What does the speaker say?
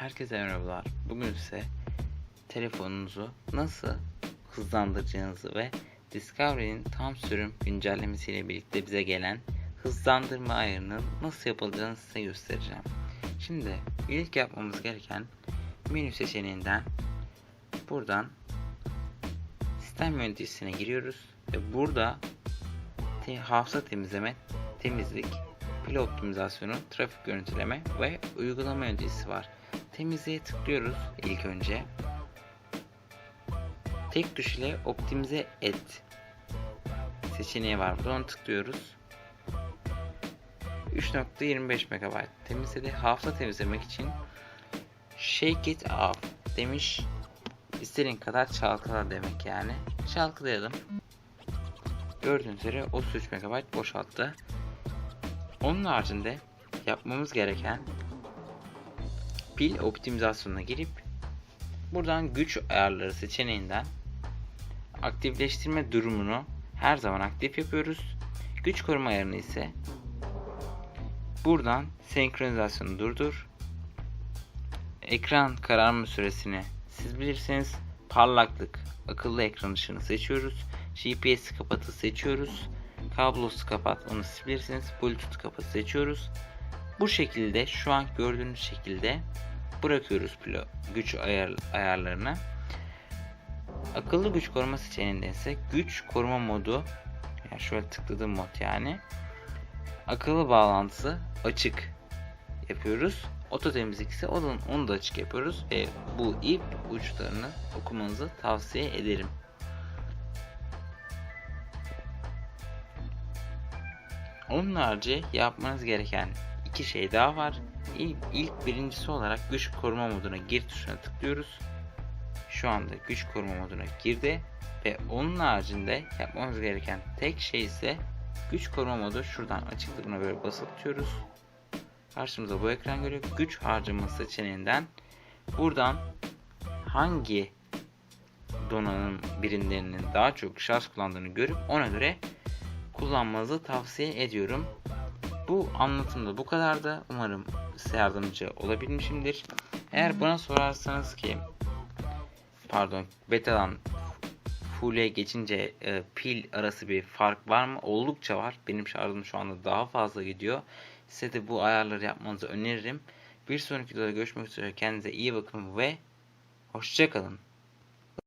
Herkese merhabalar. Bugün size telefonunuzu nasıl hızlandıracağınızı ve Discovery'nin tam sürüm güncellemesiyle birlikte bize gelen hızlandırma ayarının nasıl yapıldığını size göstereceğim. Şimdi ilk yapmamız gereken menü seçeneğinden buradan sistem yöneticisine giriyoruz ve burada te- hafıza temizleme, temizlik, pil optimizasyonu, trafik görüntüleme ve uygulama yöneticisi var. Temizliğe tıklıyoruz ilk önce. Tek tuş ile optimize et seçeneği var. Burada tıklıyoruz. 3.25 MB temizledi. Hafıza temizlemek için Shake it up demiş. İstediğin kadar çalkala demek yani. Çalkalayalım. Gördüğünüz üzere 33 MB boşalttı. Onun haricinde yapmamız gereken pil optimizasyonuna girip buradan güç ayarları seçeneğinden aktifleştirme durumunu her zaman aktif yapıyoruz. Güç koruma ayarını ise buradan senkronizasyonu durdur. Ekran kararma süresini siz bilirsiniz. Parlaklık, akıllı ekran ışığını seçiyoruz. GPS kapatı seçiyoruz. Kablosu kapat onu siz bilirsiniz. Bluetooth kapat seçiyoruz. Bu şekilde şu an gördüğünüz şekilde bırakıyoruz pilo güç ayar, ayarlarını. Akıllı güç koruma seçeneğinde ise güç koruma modu yani şöyle tıkladığım mod yani akıllı bağlantısı açık yapıyoruz. Oto temizlik ise onu, onu da açık yapıyoruz ve bu ip uçlarını okumanızı tavsiye ederim. Onun harici yapmanız gereken iki şey daha var. İlk, ilk birincisi olarak güç koruma moduna gir tuşuna tıklıyoruz. Şu anda güç koruma moduna girdi ve onun haricinde yapmamız gereken tek şey ise güç koruma modu şuradan açıklığına böyle basıp tutuyoruz. Karşımıza bu ekran görüyor. Güç harcaması seçeneğinden buradan hangi donanım birimlerinin daha çok şarj kullandığını görüp ona göre kullanmanızı tavsiye ediyorum. Bu anlatımda bu kadar da umarım size yardımcı olabilmişimdir. Eğer bana sorarsanız ki pardon beta'dan full'e geçince e, pil arası bir fark var mı? Oldukça var. Benim şarjım şu anda daha fazla gidiyor. Size de bu ayarları yapmanızı öneririm. Bir sonraki videoda görüşmek üzere. Kendinize iyi bakın ve hoşçakalın.